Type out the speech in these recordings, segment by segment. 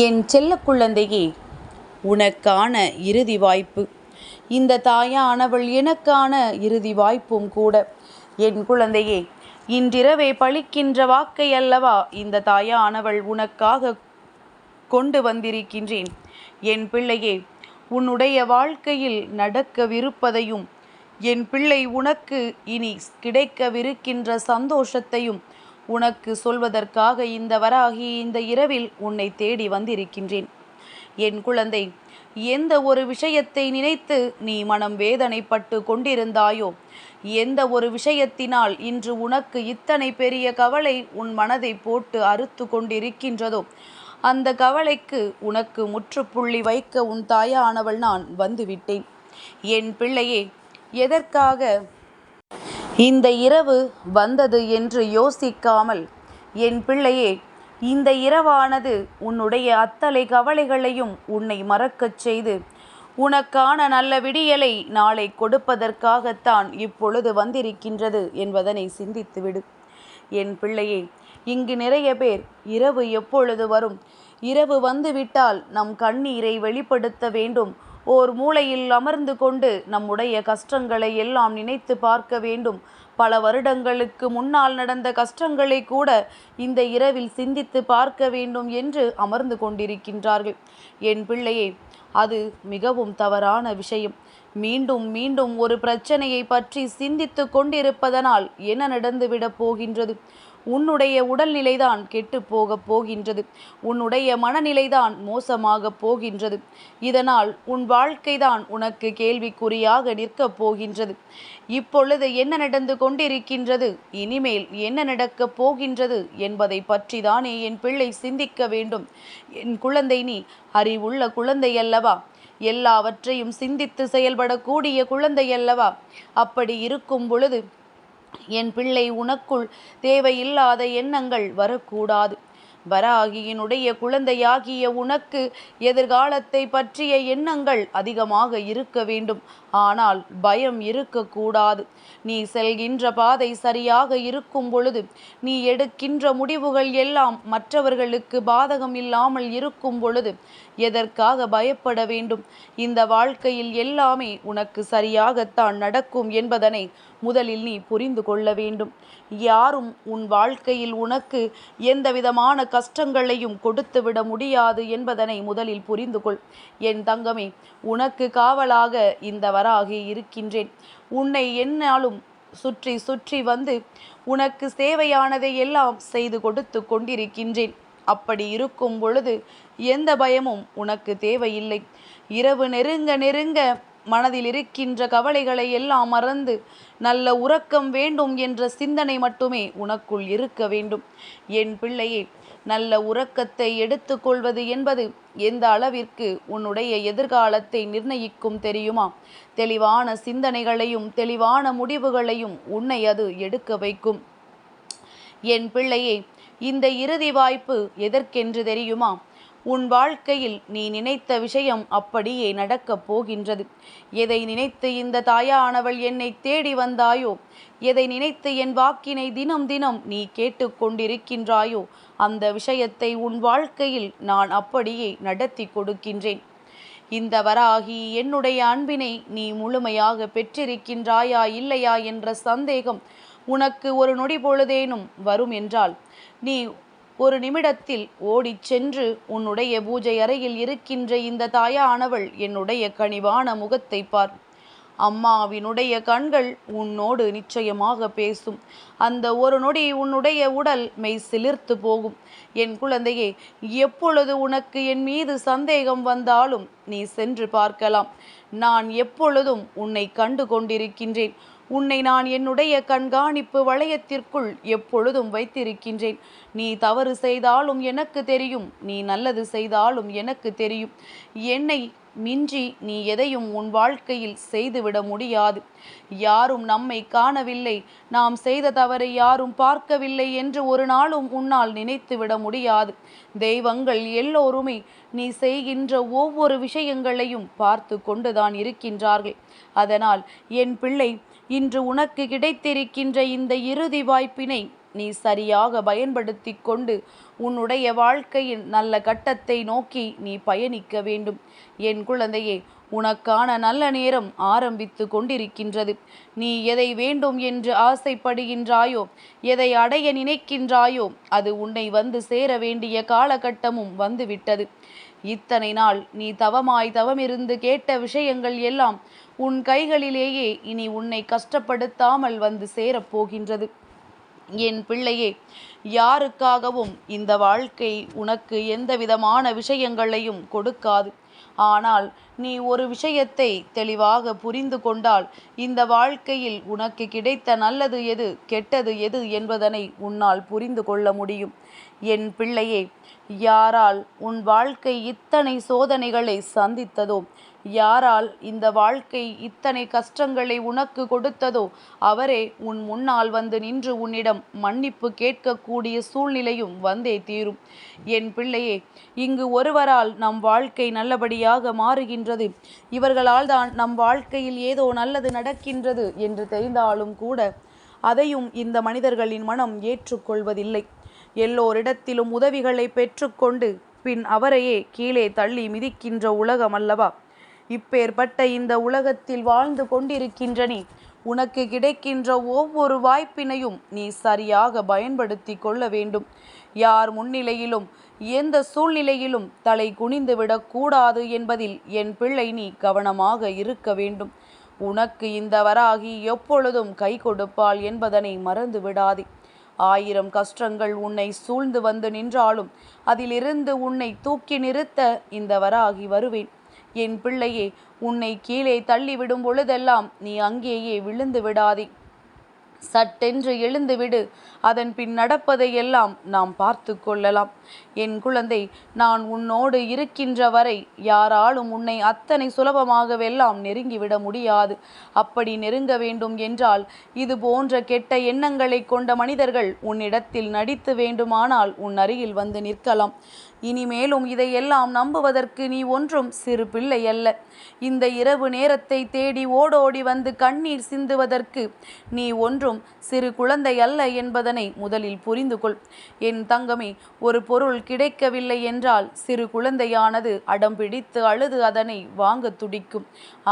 என் செல்ல குழந்தையே உனக்கான இறுதி வாய்ப்பு. இந்த தாயானவள் எனக்கான இறுதி வாய்ப்பும் கூட. என் குழந்தையே இன்றிரவே பழிக்கின்ற வாக்கை அல்லவா இந்த தாயானவள் உனக்காக கொண்டு வந்திருக்கின்றேன்? என் பிள்ளையே உன்னுடைய வாழ்க்கையில் நடக்கவிருப்பதையும் என் பிள்ளை உனக்கு இனி கிடைக்கவிருக்கின்ற சந்தோஷத்தையும் உனக்கு சொல்வதற்காக இந்த வராகி இந்த இரவில் உன்னை தேடி வந்திருக்கின்றேன். என் குழந்தை எந்த ஒரு விஷயத்தை நினைத்து நீ மனம் வேதனைப்பட்டு கொண்டிருந்தாயோ எந்த ஒரு விஷயத்தினால் இன்று உனக்கு இத்தனை பெரிய கவலை உன் மனதை போட்டு அறுத்து கொண்டிருக்கின்றதோ அந்த கவலைக்கு உனக்கு முற்றுப்புள்ளி வைக்க உன் தாயானவள் நான் வந்துவிட்டேன். என் பிள்ளையே எதற்காக இந்த இரவு வந்தது என்று யோசிக்காமல் என் பிள்ளையே இந்த இரவானது உன்னுடைய அத்தலை கவலைகளையும் உன்னை மறக்கச் செய்து உனக்கான நல்ல விடியலை நாளை கொடுப்பதற்காகத்தான் இப்பொழுது வந்திருக்கின்றது என்பதனை சிந்தித்துவிடு. என் பிள்ளையே இங்கு நிறைய பேர் இரவு எப்பொழுது வரும்? இரவு வந்துவிட்டால் நம் கண்ணீரை வெளிப்படுத்த வேண்டும். ஓர் மூலையில் அமர்ந்து கொண்டு நம்முடைய கஷ்டங்களை எல்லாம் நினைத்து பார்க்க வேண்டும். பல வருடங்களுக்கு முன்னால் நடந்த கஷ்டங்களை கூட இந்த இரவில் சிந்தித்து பார்க்க வேண்டும் என்று அமர்ந்து கொண்டிருக்கின்றார்கள். என் பிள்ளையே அது மிகவும் தவறான விஷயம். மீண்டும் மீண்டும் ஒரு பிரச்சனையை பற்றி சிந்தித்து கொண்டிருப்பதனால் என்ன நடந்துவிடப் போகின்றது? உன்னுடைய உடல்நிலைதான் கெட்டு போகப் போகின்றது. உன்னுடைய மனநிலைதான் மோசமாகப் போகின்றது. இதனால் உன் வாழ்க்கைதான் உனக்கு கேள்விக்குறியாக நிற்கப் போகின்றது. இப்பொழுது என்ன நடந்து கொண்டிருக்கின்றது? இனிமேல் என்ன நடக்கப் போகின்றது என்பதை பற்றி தானே என் பிள்ளை சிந்திக்க வேண்டும். என் குழந்தை நீ அறிவுள்ள குழந்தை அல்லவா எல்லாவற்றையும் சிந்தித்து செயல்படக்கூடிய குழந்தை அல்லவா அப்படி இருக்கும் பொழுது என் பிள்ளை உனக்குள் தேவையில்லாத எண்ணங்கள் வரக்கூடாது. வராகியினுடைய குழந்தையாகிய உனக்கு எதிர்காலத்தை பற்றிய எண்ணங்கள் அதிகமாக இருக்க வேண்டும். ஆனால் பயம் இருக்கக்கூடாது. நீ செல்கின்ற பாதை சரியாக இருக்கும் பொழுது நீ எடுக்கின்ற முடிவுகள் எல்லாம் மற்றவர்களுக்கு பாதகம் இல்லாமல் இருக்கும் பொழுது எதற்காக பயப்பட வேண்டும்? இந்த வாழ்க்கையில் எல்லாமே உனக்கு சரியாகத்தான் நடக்கும் என்பதனை முதலில் நீ புரிந்து கொள்ள வேண்டும். யாரும் உன் வாழ்க்கையில் உனக்கு எந்தவிதமான கஷ்டங்களையும் கொடுத்துவிட முடியாது என்பதனை முதலில் புரிந்து கொள். என் தங்கமே உனக்கு காவலாக இந்த வராகி இருக்கின்றேன். உன்னை என்னாலும் சுற்றி சுற்றி வந்து உனக்கு சேவையானதை எல்லாம் செய்து கொடுத்து கொண்டிருக்கின்றேன். அப்படி இருக்கும் பொழுது எந்த பயமும் உனக்கு தேவையில்லை. இரவு நெருங்க நெருங்க மனதில் இருக்கின்ற கவலைகளை எல்லாம் மறந்து நல்ல உறக்கம் வேண்டும் என்ற சிந்தனை மட்டுமே உனக்குள் இருக்க வேண்டும். என் பிள்ளையே நல்ல உறக்கத்தை எடுத்துக்கொள்வது என்பது எந்த அளவிற்கு உன்னுடைய எதிர்காலத்தை நிர்ணயிக்கும் தெரியுமா? தெளிவான சிந்தனைகளையும் தெளிவான முடிவுகளையும் உன்னை அது எடுக்க வைக்கும். என் பிள்ளையே இந்த இறுதி வாய்ப்பு எதற்கென்று தெரியுமா? உன் வாழ்க்கையில் நீ நினைத்த விஷயம் அப்படியே நடக்கப் போகின்றது. எதை நினைத்து இந்த தாயானவள் என்னை தேடி வந்தாயோ? எதை நினைத்து என் வாக்கினை தினம் தினம் நீ கேட்டுக்கொண்டிருக்கின்றாயோ அந்த விஷயத்தை உன் வாழ்க்கையில் நான் அப்படியே நடத்தி கொடுக்கின்றேன். இந்த வராகி என்னுடைய அன்பினை நீ முழுமையாக பெற்றிருக்கின்றாயா இல்லையா என்ற சந்தேகம் உனக்கு ஒரு நொடி பொழுதேனும் வரும் என்றால் நீ ஒரு நிமிடத்தில் ஓடிச் சென்று உன்னுடைய பூஜை அறையில் இருக்கின்ற இந்த தாயானவள் என்னுடைய கனிவான முகத்தை பார். அம்மாவினுடைய கண்கள் உன்னோடு நிச்சயமாக பேசும். அந்த ஒரு நொடி உன்னுடைய உடல் மெய் சிலிர்த்து போகும். என் குழந்தையே எப்பொழுது உனக்கு என் மீது சந்தேகம் வந்தாலும் நீ சென்று பார்க்கலாம். நான் எப்பொழுதும் உன்னை கண்டு கொண்டிருக்கின்றேன். உன்னை நான் என்னுடைய கண்காணிப்பு வளையத்திற்குள் எப்பொழுதும் வைத்திருக்கின்றேன். நீ தவறு செய்தாலும் எனக்கு தெரியும். நீ நல்லது செய்தாலும் எனக்கு தெரியும். என்னை மின்றி நீ எதையும் உன் வாழ்க்கையில் செய்துவிட முடியாது. யாரும் நம்மை காணவில்லை. நாம் செய்த தவறை யாரும் பார்க்கவில்லை என்று ஒரு நாளும் உன்னால் நினைத்துவிட முடியாது. தெய்வங்கள் எல்லோருமே நீ செய்கின்ற ஒவ்வொரு விஷயங்களையும் பார்த்து கொண்டுதான் இருக்கின்றார்கள். அதனால் என் பிள்ளை இன்று உனக்கு கிடைத்திருக்கின்ற இந்த இறுதி வாய்ப்பினை நீ சரியாக பயன்படுத்தி கொண்டு உன்னுடைய வாழ்க்கையின் நல்ல கட்டத்தை நோக்கி நீ பயணிக்க வேண்டும். என் குழந்தையே உனக்கான நல்ல நேரம் ஆரம்பித்து கொண்டிருக்கின்றது. நீ எதை வேண்டும் என்று ஆசைப்படுகின்றாயோ எதை அடைய நினைக்கின்றாயோ அது உன்னை வந்து சேர வேண்டிய காலகட்டமும் வந்துவிட்டது. இத்தனை நாள் நீ தவமாய் தவமிருந்து கேட்ட விஷயங்கள் எல்லாம் உன் கைகளிலேயே இனி உன்னை கஷ்டப்படுத்தாமல் வந்து சேரப்போகின்றது. என் பிள்ளையே யாருக்காகவும் இந்த வாழ்க்கை உனக்கு எந்த விதமான விஷயங்களையும் கொடுக்காது. ஆனால் நீ ஒரு விஷயத்தை தெளிவாக புரிந்து கொண்டால் இந்த வாழ்க்கையில் உனக்கு கிடைத்த நல்லது எது கெட்டது எது என்பதனை உன்னால் புரிந்து கொள்ள முடியும். என் பிள்ளையே யாரால் உன் வாழ்க்கை இத்தனை சோதனைகளை சந்தித்ததோ? யாரால் இந்த வாழ்க்கை இத்தனை கஷ்டங்களை உனக்கு கொடுத்ததோ? அவரே உன் முன்னால் வந்து நின்று உன்னிடம் மன்னிப்பு கேட்கக்கூடிய சூழ்நிலையும் வந்தே தீரும். என் பிள்ளையே இங்கு ஒருவரால் நம் வாழ்க்கை நல்லபடியாக மாறுகின்றது. இவர்களால் தான் நம் வாழ்க்கையில் ஏதோ நல்லது நடக்கின்றது என்று தெரிந்தாலும் கூட அதையும் இந்த மனிதர்களின் மனம் ஏற்றுக்கொள்வதில்லை. எல்லோரிடத்திலும் உதவிகளை பெற்றுக்கொண்டு பின் அவரையே கீழே தள்ளி மிதிக்கின்ற உலகம் அல்லவா? இப்பேற்பட்ட இந்த உலகத்தில் வாழ்ந்து கொண்டிருக்கின்ற நீ உனக்கு கிடைக்கின்ற ஒவ்வொரு வாய்ப்பினையும் நீ சரியாக பயன்படுத்தி கொள்ள வேண்டும். யார் முன்னிலையிலும் எந்த சூழ்நிலையிலும் தலை குனிந்து விடக்கூடாது என்பதில் என் பிள்ளை நீ கவனமாக இருக்க வேண்டும். உனக்கு இந்த வராகி எப்பொழுதும் கை கொடுப்பாள் என்பதனை மறந்து விடாதே. ஆயிரம் கஷ்டங்கள் உன்னை சூழ்ந்து வந்து நின்றாலும் அதிலிருந்து உன்னை தூக்கி நிறுத்த இந்த வராகி வருவேன். என் பிள்ளையே உன்னை கீழே தள்ளிவிடும் பொழுதெல்லாம் நீ அங்கேயே விழுந்து விடாதே. சட்டென்று எழுந்துவிடு. அதன் பின் நடப்பதையெல்லாம் நாம் பார்த்து கொள்ளலாம். என் குழந்தை நான் உன்னோடு இருக்கின்ற வரை யாராலும் உன்னை அத்தனை சுலபமாகவெல்லாம் நெருங்கிவிட முடியாது. அப்படி நெருங்க வேண்டும் என்றால் இது போன்ற கெட்ட எண்ணங்களை கொண்ட மனிதர்கள் உன்னிடத்தில் நடித்து வேண்டுமானால் உன் அருகில் வந்து நிற்கலாம். இனிமேலும் இதையெல்லாம் நம்புவதற்கு நீ ஒன்றும் சிறு பிள்ளை அல்ல. இந்த இரவு நேரத்தை தேடி ஓடோடி வந்து கண்ணீர் சிந்துவதற்கு நீ ஒன்றும் சிறு குழந்தை அல்ல என்பதனை முதலில் புரிந்து கொள். என் தங்கமே ஒரு பொருள் கிடைக்கவில்லை என்றால் சிறு குழந்தையானது அடம் பிடித்து அழுது அதனை வாங்க துடிக்கும்.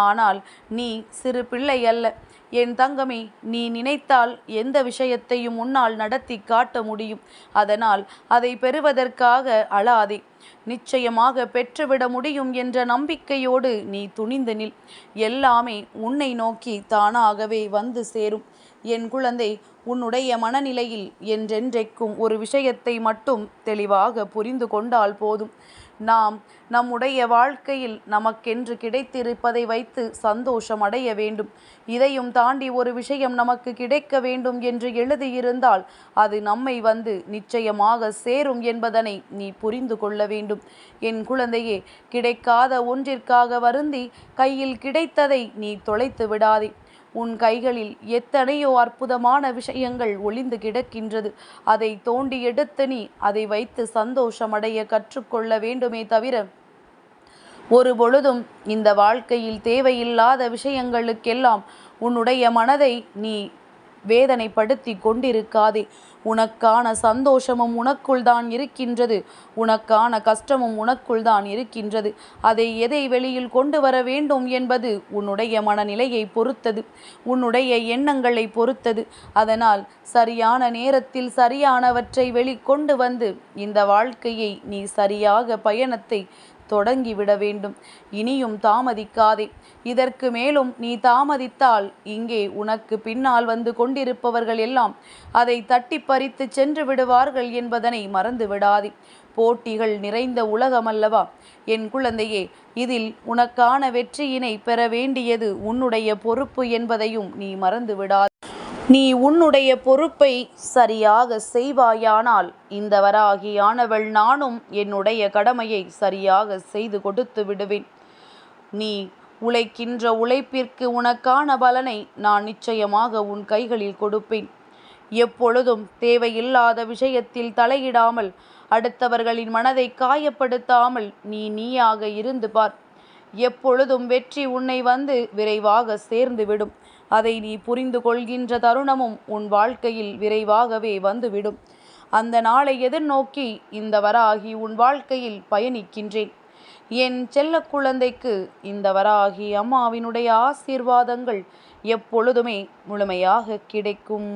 ஆனால் நீ சிறு பிள்ளை அல்ல. என் தங்கமே நீ நினைத்தால் எந்த விஷயத்தையும் உன்னால் நடத்தி காட்ட முடியும். அதனால் அதை பெறுவதற்காக அழாதே. நிச்சயமாக பெற்றுவிட முடியும் என்ற நம்பிக்கையோடு நீ துணிந்து நில். எல்லாமே உன்னை நோக்கி தானாகவே வந்து சேரும். என் குழந்தை உன்னுடைய மனநிலையில் என்றென்றைக்கும் ஒரு விஷயத்தை மட்டும் தெளிவாக புரிந்து கொண்டால் போதும். நாம் நம்முடைய வாழ்க்கையில் நமக்கென்று கிடைத்திருப்பதை வைத்து சந்தோஷம் அடைய வேண்டும். இதையும் தாண்டி ஒரு விஷயம் நமக்கு கிடைக்க வேண்டும் என்று எழுதியிருந்தால் அது நம்மை வந்து நிச்சயமாக சேரும் என்பதனை நீ புரிந்து கொள்ள வேண்டும். என் குழந்தையே கிடைக்காத ஒன்றிற்காக வருந்தி கையில் கிடைத்ததை நீ தொலைத்து விடாதே. உன் கைகளில் எத்தனையோ அற்புதமான விஷயங்கள் ஒளிந்து கிடக்கின்றது. அதை தோண்டி எடுத்து நீ அதை வைத்து சந்தோஷமடைய கற்றுக்கொள்ள வேண்டுமே தவிர ஒரு பொழுதும் இந்த வாழ்க்கையில் தேவையில்லாத விஷயங்களுக்கெல்லாம் உன்னுடைய மனதை நீ வேதனைப்படுத்தி கொண்டிருக்காதே. உனக்கான சந்தோஷமும் உனக்குள் தான் இருக்கின்றது. உனக்கான கஷ்டமும் உனக்குள் தான் இருக்கின்றது. அதை எதை வெளியில் கொண்டு வர வேண்டும் என்பது உன்னுடைய மனநிலையை பொறுத்தது. உன்னுடைய எண்ணங்களை பொறுத்தது. அதனால் சரியான நேரத்தில் சரியானவற்றை வெளிக்கொண்டு வந்து இந்த வாழ்க்கையை நீ சரியாக பயணத்தை தொடங்கிவிட வேண்டும். இனியும் தாமதிக்காதே. இதற்கு மேலும் நீ தாமதித்தால் இங்கே உனக்கு பின்னால் வந்து கொண்டிருப்பவர்கள் எல்லாம் அதை தட்டி பறித்து சென்று விடுவார்கள் என்பதனை மறந்து விடாதே. போட்டிகள் நிறைந்த உலகமல்லவா? என் குழந்தையே இதில் உனக்கான வெற்றியினை பெற வேண்டியது உன்னுடைய பொறுப்பு என்பதையும் நீ மறந்து விடாது. நீ உன்னுடைய பொறுப்பை சரியாக செய்வாயானால் இந்த வராகியானவள் நானும் என்னுடைய கடமையை சரியாக செய்து கொடுத்து விடுவேன். நீ உழைக்கின்ற உழைப்பிற்கு உனக்கான பலனை நான் நிச்சயமாக உன் கைகளில் கொடுப்பேன். எப்பொழுதும் தேவையில்லாத விஷயத்தில் தலையிடாமல் அடுத்தவர்களின் மனதை காயப்படுத்தாமல் நீ நீயாக இருந்து பார். எப்பொழுதும் வெற்றி உன்னை வந்து விரைவாக சேர்ந்துவிடும் அதை நீ புரிந்து கொள்கின்ற தருணமும் உன் வாழ்க்கையில் விரைவாகவே வந்துவிடும். அந்த நாளை எதிர்நோக்கி இந்த வராகி உன் வாழ்க்கையில் பயணிக்கின்றேன். என் செல்ல குழந்தைக்கு இந்த வராகி அம்மாவினுடைய ஆசீர்வாதங்கள் எப்பொழுதுமே முழுமையாக கிடைக்கும்.